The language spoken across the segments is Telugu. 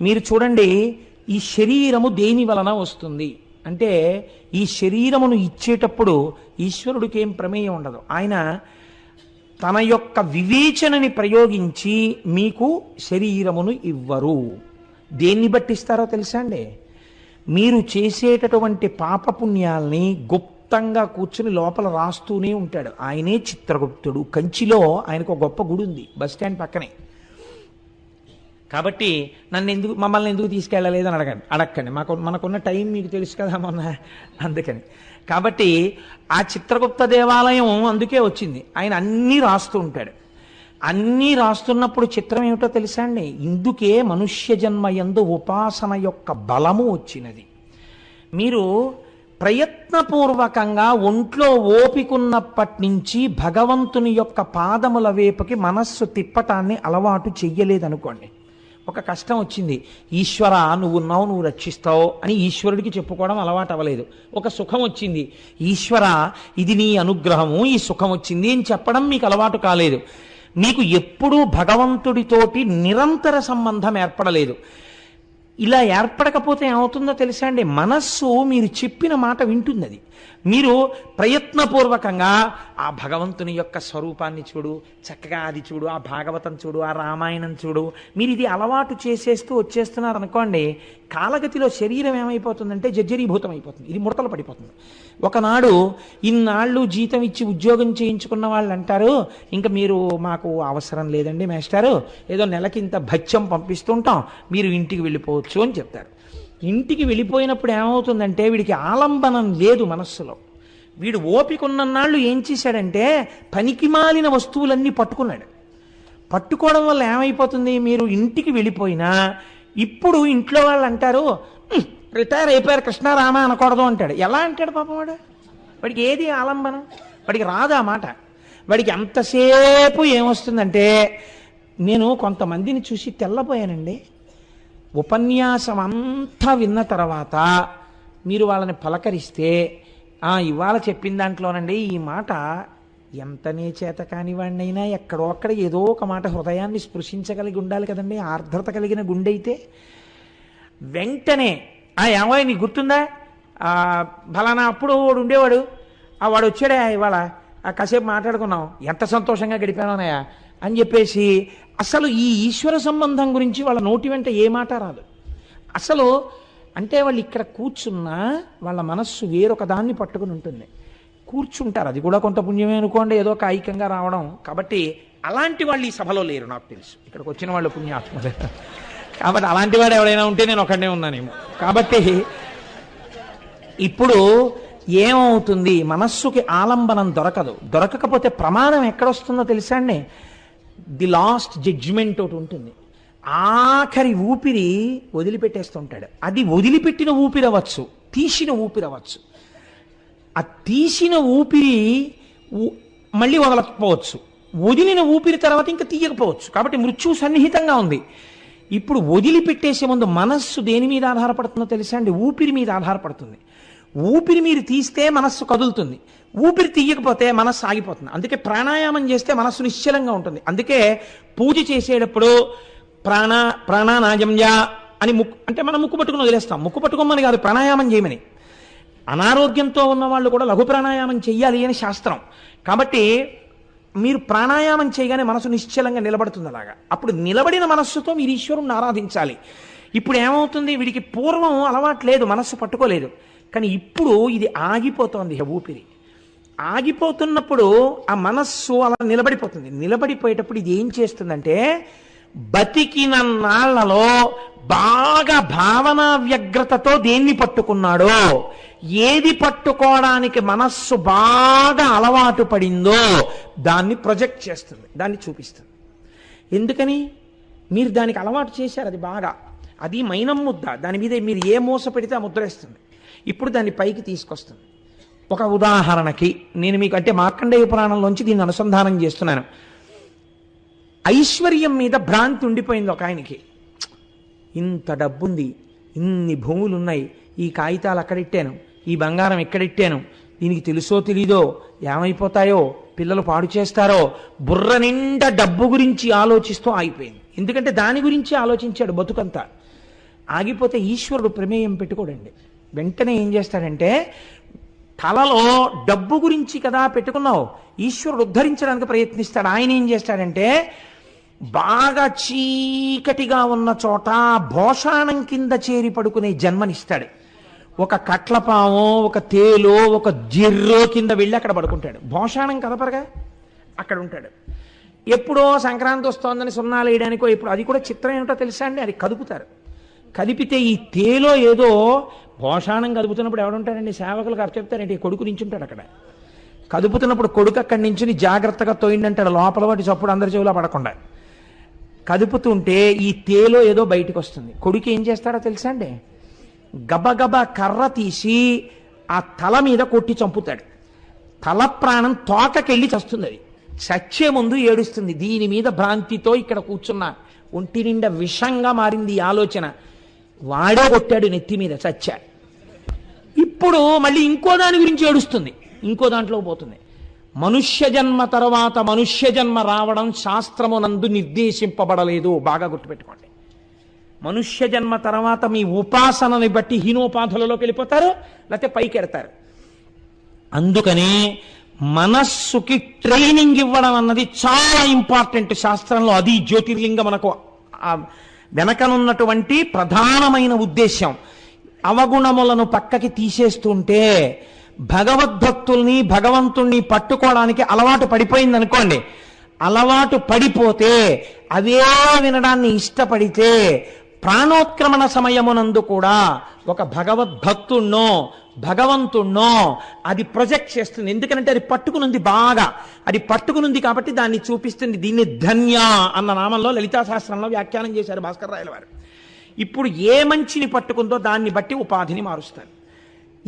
మీరు చూడండి ఈ శరీరము దేని వలన వస్తుంది? అంటే ఈ శరీరమును ఇచ్చేటప్పుడు ఈశ్వరుడికి ఏం ప్రమేయం ఉండదు. ఆయన తన యొక్క వివేచనని ప్రయోగించి మీకు శరీరమును ఇవ్వరు. దేన్ని బట్టిస్తారో తెలుసా అండి? మీరు చేసేటటువంటి పాపపుణ్యాల్ని గుప్తంగా కూర్చుని లోపల రాస్తూనే ఉంటాడు. ఆయనే చిత్రగుప్తుడు. కంచిలో ఆయనకు ఒక గొప్ప గుడి ఉంది బస్ స్టాండ్ పక్కనే. కాబట్టి నన్ను ఎందుకు మమ్మల్ని ఎందుకు తీసుకెళ్ళలేదని అడగండి. అడగండి మాకు మనకున్న టైం మీకు తెలుసు కదా మొన్న. అందుకని. కాబట్టి ఆ చిత్రగుప్త దేవాలయం అందుకే వచ్చింది. ఆయన అన్నీ రాస్తూ ఉంటాడు. అన్నీ రాస్తున్నప్పుడు చిత్రం ఏమిటో తెలుసా అండి? ఇందుకే మనుష్య జన్మ ఎందు ఉపాసన యొక్క బలము వచ్చినది. మీరు ప్రయత్నపూర్వకంగా ఒంట్లో ఓపికున్నప్పటి నుంచి భగవంతుని యొక్క పాదముల వేపుకి మనస్సు తిప్పటాన్ని అలవాటు చెయ్యలేదనుకోండి. ఒక కష్టం వచ్చింది. ఈశ్వర నువ్వు ఉన్నావు నువ్వు రక్షిస్తావు అని ఈశ్వరుడికి చెప్పుకోవడం అలవాటు అవ్వలేదు. ఒక సుఖం వచ్చింది. ఈశ్వర ఇది నీ అనుగ్రహము ఈ సుఖం వచ్చింది అని చెప్పడం మీకు అలవాటు కాలేదు. మీకు ఎప్పుడూ భగవంతుడితోటి నిరంతర సంబంధం ఏర్పడలేదు. ఇలా ఏర్పడకపోతే ఏమవుతుందో తెలుసా అండి? మనస్సు మీరు చెప్పిన మాట వింటుంది అది మీరు ప్రయత్నపూర్వకంగా ఆ భగవంతుని యొక్క స్వరూపాన్ని చూడు చక్కగా అది చూడు ఆ భాగవతం చూడు ఆ రామాయణం చూడు మీరు ఇది అలవాటు చేసేస్తూ వచ్చేస్తున్నారు అనుకోండి కాలగతిలో శరీరం ఏమైపోతుందంటే జర్జరీభూతం అయిపోతుంది ఇది ముడతలు పడిపోతుంది. ఒకనాడు ఇన్నాళ్ళు జీతం ఇచ్చి ఉద్యోగం చేయించుకున్న వాళ్ళు అంటారు ఇంకా మీరు మాకు అవసరం లేదండి మేస్టారు ఏదో నెలకి ఇంత భత్యం పంపిస్తుంటాం మీరు ఇంటికి వెళ్ళిపోవచ్చు. అని చెప్తారు. ఇంటికి వెళ్ళిపోయినప్పుడు ఏమవుతుందంటే వీడికి ఆలంబనం లేదు మనస్సులో. వీడు ఓపిక ఉన్నన్నాళ్ళు ఏం చేశాడంటే పనికిమాలిన వస్తువులన్నీ పట్టుకున్నాడు. పట్టుకోవడం వల్ల ఏమైపోతుంది? మీరు ఇంటికి వెళ్ళిపోయినా ఇప్పుడు ఇంట్లో వాళ్ళు అంటారు రిటైర్ అయిపోయారు కృష్ణారామ అనకూడదు అంటాడు. ఎలా అంటాడు పాపం వాడు? వాడికి ఏది ఆలంబనం? వాడికి రాదు ఆ మాట. వాడికి ఎంతసేపు ఏమొస్తుందంటే నేను కొంతమందిని చూసి తెల్లపోయానండి ఉపన్యాసం అంతా విన్న తర్వాత మీరు వాళ్ళని పలకరిస్తే "ఆ, ఇవాళ చెప్పిన దాంట్లోనండి ఈ మాట ఎంతనే చేత కానివాడినైనా ఎక్కడో అక్కడ ఏదో ఒక మాట హృదయాన్ని స్పృశించగలిగి ఉండాలి కదండి ఆర్ద్రత కలిగిన గుండె అయితే వెంటనే ఆ ఏమో నీకు గుర్తుందా? ఫలానా అప్పుడు వాడు ఉండేవాడు. ఆ వాడు వచ్చాడే ఇవాళ. ఆ కాసేపు మాట్లాడుకున్నాం. ఎంత సంతోషంగా గడిపానోనయ్యా అని చెప్పేసి అసలు ఈ ఈశ్వర సంబంధం గురించి వాళ్ళ నోటి వెంట ఏ మాట రాదు. అసలు అంటే వాళ్ళు ఇక్కడ కూర్చున్నా వాళ్ళ మనస్సు వేరొక దాన్ని పట్టుకుని ఉంటుంది. కూర్చుంటారు. అది కూడా కొంత పుణ్యమే అనుకోండి ఏదో ఒక ఐక్యంగా రావడం. కాబట్టి అలాంటి వాళ్ళు ఈ సభలో లేరు నాకు తెలుసు. ఇక్కడికి వచ్చిన వాళ్ళు పుణ్యాత్మలే. కాబట్టి అలాంటి వాడు ఎవడైనా ఉంటే నేను ఒకడే ఉన్నానేమో. కాబట్టి ఇప్పుడు ఏమవుతుంది? మనస్సుకి ఆలంబనం దొరకదు. దొరకకపోతే ప్రమాదం ఎక్కడొస్తుందో తెలుసా అండి? ది లాస్ట్ జడ్జిమెంట్ ఒకటి ఉంటుంది. ఆఖరి ఊపిరి వదిలిపెట్టేస్తుంటాడు. అది వదిలిపెట్టిన ఊపిరి అవ్వచ్చు తీసిన ఊపిరి అవ్వచ్చు. ఆ తీసిన ఊపిరి మళ్ళీ వదలకపోవచ్చు. వదిలిన ఊపిరి తర్వాత ఇంకా తీయకపోవచ్చు. కాబట్టి మృత్యువు సన్నిహితంగా ఉంది. ఇప్పుడు వదిలిపెట్టేసే ముందు మనస్సు దేని మీద ఆధారపడుతుందో తెలుసా అండి? ఊపిరి మీద ఆధారపడుతుంది. ఊపిరి మీరు తీస్తే మనస్సు కదులుతుంది. ఊపిరి తీయకపోతే మనస్సు ఆగిపోతుంది. అందుకే ప్రాణాయామం చేస్తే మనస్సు నిశ్చలంగా ఉంటుంది. అందుకే పూజ చేసేటప్పుడు ప్రాణ ప్రాణానాజంజ అని ముక్కు అంటే మనం ముక్కు పట్టుకుని వదిలేస్తాం. ముక్కు పట్టుకోమని కాదు ప్రాణాయామం చేయమని. అనారోగ్యంతో ఉన్న వాళ్ళు కూడా లఘు ప్రాణాయామం చేయాలి అని శాస్త్రం. కాబట్టి మీరు ప్రాణాయామం చేయగానే మనసు నిశ్చలంగా నిలబడుతుంది అలాగా. అప్పుడు నిలబడిన మనస్సుతో మీరు ఈశ్వరుణ్ణి ఆరాధించాలి. ఇప్పుడు ఏమవుతుంది? వీడికి పూర్వం అలవాటు లేదు మనస్సు పట్టుకోలేదు. కానీ ఇప్పుడు ఇది ఆగిపోతోంది ఊపిరి. ఆగిపోతున్నప్పుడు ఆ మనస్సు అలా నిలబడిపోతుంది. నిలబడిపోయేటప్పుడు ఇది ఏం చేస్తుందంటే బతికినన్నాళ్ళలో బాగా భావనా వ్యగ్రతతో దేన్ని పట్టుకున్నాడో ఏది పట్టుకోవడానికి మనస్సు బాగా అలవాటు పడిందో దాన్ని ప్రొజెక్ట్ చేస్తుంది దాన్ని చూపిస్తుంది. ఎందుకని? మీరు దానికి అలవాటు చేశారు అది బాగా. అది మైనం ముద్ద. దాని మీద మీరు ఏ మూస పెడితే ఆ ముద్రేస్తుంది ఇప్పుడు దాన్ని పైకి తీసుకొస్తుంది. ఒక ఉదాహరణకి నేను మీకు అంటే మార్కండేయ పురాణంలోంచి దీన్ని అనుసంధానం చేస్తున్నాను. ఐశ్వర్యం మీద భ్రాంతి ఉండిపోయింది ఒక ఆయనకి. ఇంత డబ్బుంది ఇన్ని భూములు ఉన్నాయి ఈ కాగితాలు అక్కడిట్టాను ఈ బంగారం ఎక్కడిట్టాను దీనికి తెలుసో తెలీదో ఏమైపోతాయో పిల్లలు పాడు చేస్తారో బుర్ర నిండా డబ్బు గురించి ఆలోచిస్తూ ఆగిపోయింది. ఎందుకంటే దాని గురించి ఆలోచించాడు బతుకంతా. ఆగిపోతే ఈశ్వరుడు ప్రమేయం పెట్టుకోడండి. వెంటనే ఏం చేస్తాడంటే తలలో డబ్బు గురించి కదా పెట్టుకున్నావు? ఈశ్వరుడు ఉద్ధరించడానికి ప్రయత్నిస్తాడు. ఆయన ఏం చేస్తాడంటే బాగా చీకటిగా ఉన్న చోట భోషాణం కింద చేరి పడుకునే జన్మనిస్తాడు. ఒక కట్లపాము ఒక తేలో ఒక జిర్రో కింద వెళ్ళి అక్కడ పడుకుంటాడు. భోషాణం కదపరగా అక్కడ ఉంటాడు. ఎప్పుడో సంక్రాంతి వస్తోందని సున్నాలు వేయడానికో ఇప్పుడు అది కూడా చిత్రం ఏమిటో తెలుసా అండి? అది కదుపుతారు. కదిపితే ఈ తేలో ఏదో భోషాణం కదుపుతున్నప్పుడు ఎవడుంటాడండి సేవకులకు అప్పచెప్తారండి చెప్తారంటే? ఈ కొడుకు నించుంటాడు అక్కడ. కదుపుతున్నప్పుడు కొడుకు అక్కడి నుంచి జాగ్రత్తగా తోయిండంటాడు. లోపల వాటి చప్పుడు అందరి చెవులో పడకుండా. కదుపుతుంటే ఈ తేలో ఏదో బయటకు వస్తుంది కొడుకు ఏం చేస్తాడో తెలుసా అండి? గబగబా కర్ర తీసి ఆ తల మీద కొట్టి చంపుతాడు. తల ప్రాణం తోకకెళ్ళి చస్తుంది అది. చచ్చే ముందు ఏడుస్తుంది. దీని మీద భ్రాంతితో ఇక్కడ కూర్చున్న ఒంటి నిండా విషంగా మారింది ఈ ఆలోచన. వాడే కొట్టాడు నెత్తి మీద చచ్చాడు ఇప్పుడు మళ్ళీ ఇంకో దాని గురించి ఏడుస్తుంది. ఇంకో దాంట్లో పోతుంది. మనుష్య జన్మ తర్వాత మనుష్య జన్మ రావడం శాస్త్రమునందు నిర్దేశింపబడలేదు. బాగా గుర్తుపెట్టుకోండి. మనుష్య జన్మ తర్వాత మీ ఉపాసనని బట్టి హీనోపాధులలోకి వెళ్ళిపోతారు లేకపోతే పైకి ఎడతారు. మనస్సుకి ట్రైనింగ్ ఇవ్వడం అన్నది చాలా ఇంపార్టెంట్ శాస్త్రంలో. అది జ్యోతిర్లింగం మనకు వెనకనున్నటువంటి ప్రధానమైన ఉద్దేశం అవగుణములను పక్కకి తీసేస్తుంటే భగవద్భక్తుల్ని భగవంతుణ్ణి పట్టుకోవడానికి అలవాటు పడిపోయింది అనుకోండి అలవాటు పడిపోతే అవే వినడాన్ని ఇష్టపడితే ప్రాణోత్క్రమణ సమయమునందు కూడా ఒక భగవద్భక్తుణ్ణో భగవంతుణ్ణో అది ప్రొజెక్ట్ చేస్తుంది. ఎందుకంటే అది పట్టుకునుంది బాగా. అది పట్టుకునుంది కాబట్టి దాన్ని చూపిస్తుంది. దీన్ని ధన్య అన్న నామంలో లలితా శాస్త్రంలో వ్యాఖ్యానం చేశారు భాస్కర్ రాయల వారు ఇప్పుడు ఏ మంచిని పట్టుకుందో దాన్ని బట్టి ఉపాధిని మారుస్తాను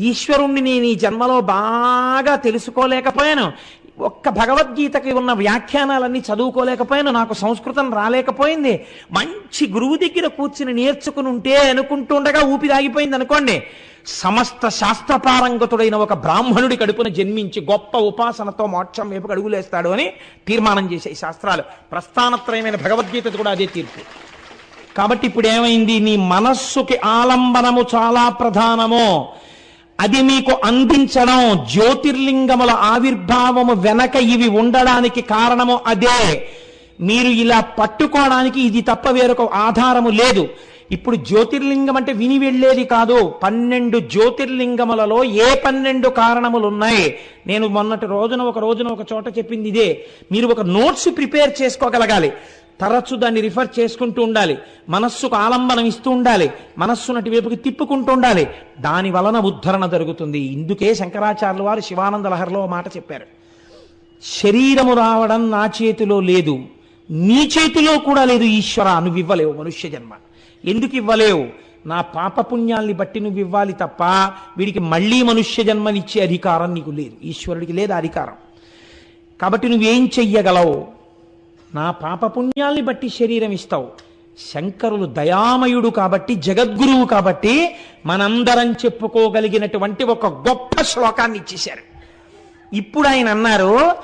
ఈశ్వరుణ్ణి నేను ఈ జన్మలో బాగా తెలుసుకోలేకపోయాను. ఒక్క భగవద్గీతకి ఉన్న వ్యాఖ్యానాలన్నీ చదువుకోలేకపోయాను. నాకు సంస్కృతం రాలేకపోయింది. మంచి గురువు దగ్గర కూర్చుని నేర్చుకుని ఉంటే అనుకుంటుండగా ఊపిరాగిపోయింది అనుకోండి. సమస్త శాస్త్రపారంగతుడైన ఒక బ్రాహ్మణుడి కడుపున జన్మించి గొప్ప ఉపాసనతో మోక్షం వైపు అడుగులేస్తాడు అని తీర్మానం చేసే శాస్త్రాలు. ప్రస్థానత్రయమైన భగవద్గీత కూడా అదే తీర్పు. కాబట్టి ఇప్పుడు ఏమైంది? నీ మనస్సుకి ఆలంబనము చాలా ప్రధానము. అది మీకు అందించడం జ్యోతిర్లింగముల ఆవిర్భావము వెనక ఇవి ఉండడానికి కారణము అదే. మీరు ఇలా పట్టుకోవడానికి ఇది తప్ప వేరొక ఆధారము లేదు. ఇప్పుడు జ్యోతిర్లింగం అంటే విని వెళ్ళేది కాదు. పన్నెండు జ్యోతిర్లింగములలో ఏ పన్నెండు కారణములు ఉన్నాయి నేను మొన్నటి రోజున ఒక రోజున ఒక చోట చెప్పింది ఇదే. మీరు ఒక నోట్స్ ప్రిపేర్ చేసుకోగలగాలి. తరచు దాన్ని రిఫర్ చేసుకుంటూ ఉండాలి. మనస్సుకు ఆలంబనం ఇస్తూ ఉండాలి. మనస్సు నటి వైపుకి తిప్పుకుంటూ ఉండాలి. దాని వలన ఉద్ధరణ జరుగుతుంది. ఇందుకే శంకరాచార్యుల వారు శివానంద లహరిలో మాట చెప్పారు. శరీరము రావడం నా చేతిలో లేదు. నీ చేతిలో కూడా లేదు ఈశ్వర. నువ్వు ఇవ్వలేవు మనుష్య జన్మ. ఎందుకు ఇవ్వలేవు? నా పాపపుణ్యాల్ని బట్టి నువ్వు ఇవ్వాలి తప్ప వీడికి మళ్ళీ మనుష్య జన్మనిచ్చే అధికారం నీకు లేదు. ఈశ్వరుడికి లేదు అధికారం. కాబట్టి నువ్వేం చెయ్యగలవు? నా పాపపుణ్యాల్ని బట్టి శరీరం ఇస్తావు. శంకరులు దయామయుడు కాబట్టి జగద్గురువు కాబట్టి మనందరం చెప్పుకోగలిగినటువంటి ఒక గొప్ప శ్లోకాన్ని ఇచ్చేశారు. ఇప్పుడు ఆయన అన్నారు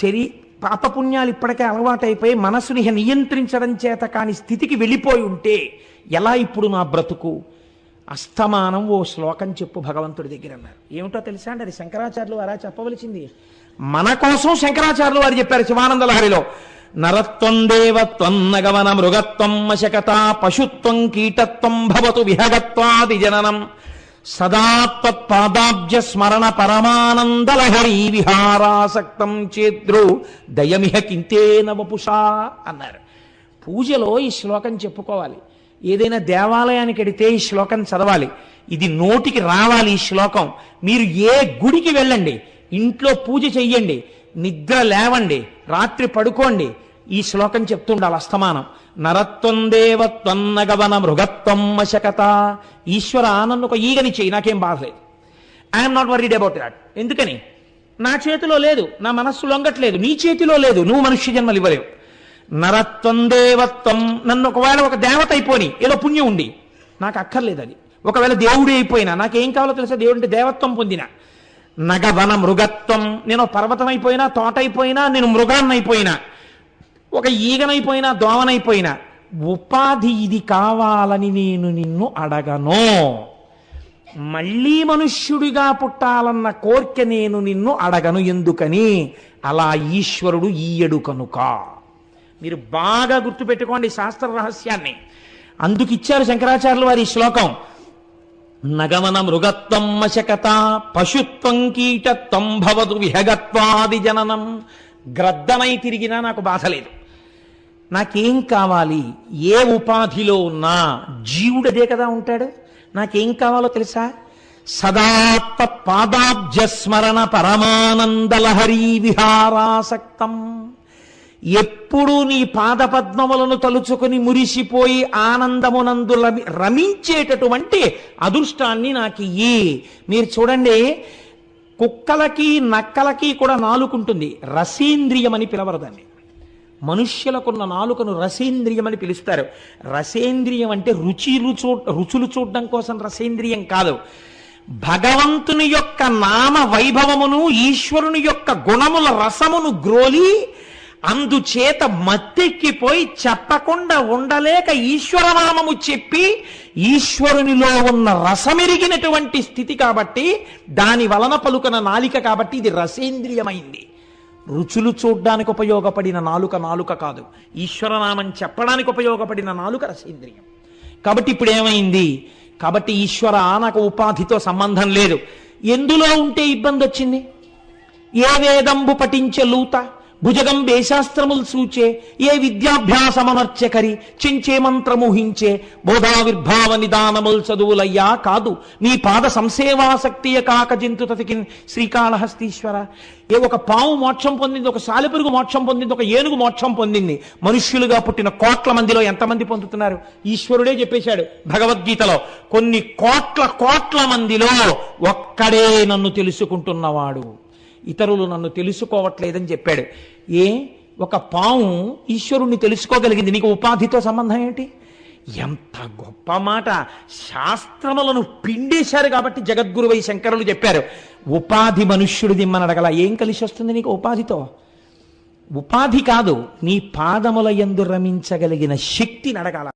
శరీ పాపపుణ్యాలు ఇప్పటికే అలవాటైపోయి మనసుని నియంత్రించడం చేత కాని స్థితికి వెళ్ళిపోయి ఉంటే ఎలా ఇప్పుడు నా బ్రతుకు? అస్తమానం ఓ శ్లోకం చెప్పు భగవంతుడి దగ్గర అన్నారు. ఏమిటో తెలుసా అండి అది? శంకరాచార్యులు వారా చెప్పవలసింది. మన కోసం శంకరాచార్యులు వారు చెప్పారు శివానంద లహరిలో నరత్వం దేవత్వం నగవన మృగత్వం మశకత పశుత్వం కీటత్వం భవతు విహగత్వాది జననం సదా త్వత్పాదాబ్జ స్మరణ పరమానందలహరి విహారాసక్తం చేద్రు దయమిహ కింతేన వపుషా అన్నారు. పూజలో ఈ శ్లోకం చెప్పుకోవాలి. ఏదైనా దేవాలయానికి వెడితే ఈ శ్లోకం చదవాలి. ఇది నోటికి రావాలి ఈ శ్లోకం. మీరు ఏ గుడికి వెళ్ళండి ఇంట్లో పూజ చెయ్యండి నిద్ర లేవండి రాత్రి పడుకోండి. ఈ శ్లోకం చెప్తుండాలి అస్తమానం. నరత్వం దేవత్వం నగవన మృగత్వం మశకత ఈశ్వర నన్ను ఒక ఈగని చెయ్యి నాకేం బాధలేదు I'm not worried about that ఎందుకని? నా చేతిలో లేదు నా మనస్సు లొంగట్లేదు నీ చేతిలో లేదు నువ్వు మనుష్య జన్మలు ఇవ్వలేవు. నరత్వం దేవత్వం నన్ను ఒకవేళ ఒక దేవత అయిపోని ఏదో పుణ్యం ఉండి నాకు అక్కర్లేదు అది. ఒకవేళ దేవుడే అయిపోయినా నాకేం కావాలో తెలుసా? దేవుడు అంటే దేవత్వం పొందిన. నగవన మృగత్వం. నేను పర్వతం తోటైపోయినా నేను మృగాన్నైపోయినా ఒక ఈగనైపోయినా దోమనైపోయినా ఉపాధి ఇది కావాలని నేను నిన్ను అడగను. మళ్ళీ మనుష్యుడిగా పుట్టాలన్న కోర్కె నేను నిన్ను అడగను ఎందుకని? అలా ఈశ్వరుడు ఈయడు కనుక మీరు బాగా గుర్తుపెట్టుకోండి శాస్త్ర రహస్యాన్ని. అందుకు ఇచ్చారు శంకరాచార్యులు వారి శ్లోకం. నగమన మృగత్వం మశకత పశుత్వం కీటత్వం భవదు విహగత్వాది జననం గ్రద్దమై తిరిగినా నాకు బాధ లేదు. నాకేం కావాలి? ఏ ఉపాధిలో ఉన్నా జీవుడదే కదా ఉంటాడు. నాకేం కావాలో తెలుసా? సదాత్మ పాదాబ్జస్మరణ పరమానందలహరీ విహారాసక్తం. ఎప్పుడూ నీ పాదపద్మములను తలుచుకుని మురిసిపోయి ఆనందమునందు రమించేటటువంటి అదృష్టాన్ని నాకు ఇయ్యి. మీరు చూడండి కుక్కలకి నక్కలకి కూడా నాలుకుంటుంది. రసేంద్రియం అని పిలవరు దాన్ని. మనుష్యులకున్న నాలుకను రసేంద్రియం అని పిలుస్తారు. రసేంద్రియం అంటే రుచిలు చూ రుచులు చూడడం కోసం రసేంద్రియం కాదు. భగవంతుని యొక్క నామ వైభవమును ఈశ్వరుని యొక్క గుణముల రసమును గ్రోలి అందుచేత మత్తెక్కిపోయి చెప్పకుండా ఉండలేక ఈశ్వరనామము చెప్పి ఈశ్వరునిలో ఉన్న రసమెరిగినటువంటి స్థితి కాబట్టి దాని వలన పలుకన నాలిక కాబట్టి ఇది రసేంద్రియమైంది. రుచులు చూడ్డానికి ఉపయోగపడిన నాలుక నాలుక కాదు. ఈశ్వరనామం చెప్పడానికి ఉపయోగపడిన నాలుక రసేంద్రియం. కాబట్టి ఇప్పుడు ఏమైంది? కాబట్టి ఈశ్వర నాకు ఉపాధితో సంబంధం లేదు. ఎందులో ఉంటే ఇబ్బంది వచ్చింది ఏ వేదంబు పఠించే లూత? భుజగం వేశాస్త్రములు సూచే ఏ విద్యాభ్యాసమనర్చకరి చెంచే మంత్రముహించే బోధావిర్భావ నిదానముల్ చదువులయ్యా కాదు. నీ పాద సంసేవాసక్తియ కాక జంతు తతికిన్ శ్రీకాళహస్తీశ్వర. ఏ ఒక పాము మోక్షం పొందింది ఒక సాలిపురుగు మోక్షం పొందింది ఒక ఏనుగు మోక్షం పొందింది. మనుష్యులుగా పుట్టిన కోట్ల మందిలో ఎంతమంది పొందుతున్నారు? ఈశ్వరుడే చెప్పేశాడు భగవద్గీతలో కొన్ని కోట్ల కోట్ల మందిలో ఒక్కడే నన్ను తెలుసుకుంటున్నవాడు. ఇతరులు నన్ను తెలుసుకోవట్లేదని చెప్పాడు. ఏ? ఒక పాము ఈశ్వరుణ్ణి తెలుసుకోగలిగింది. నీకు ఉపాధితో సంబంధం ఏంటి? ఎంత గొప్ప మాట. శాస్త్రములను పిండేశారు కాబట్టి జగద్గురువై శంకరులు చెప్పారు. ఉపాధి మనుష్యుడు దిమ్మని అడగల. ఏం కలిసి వస్తుంది నీకు ఉపాధితో? ఉపాధి కాదు నీ పాదముల యందు రమించగలిగిన శక్తిని అడగాల.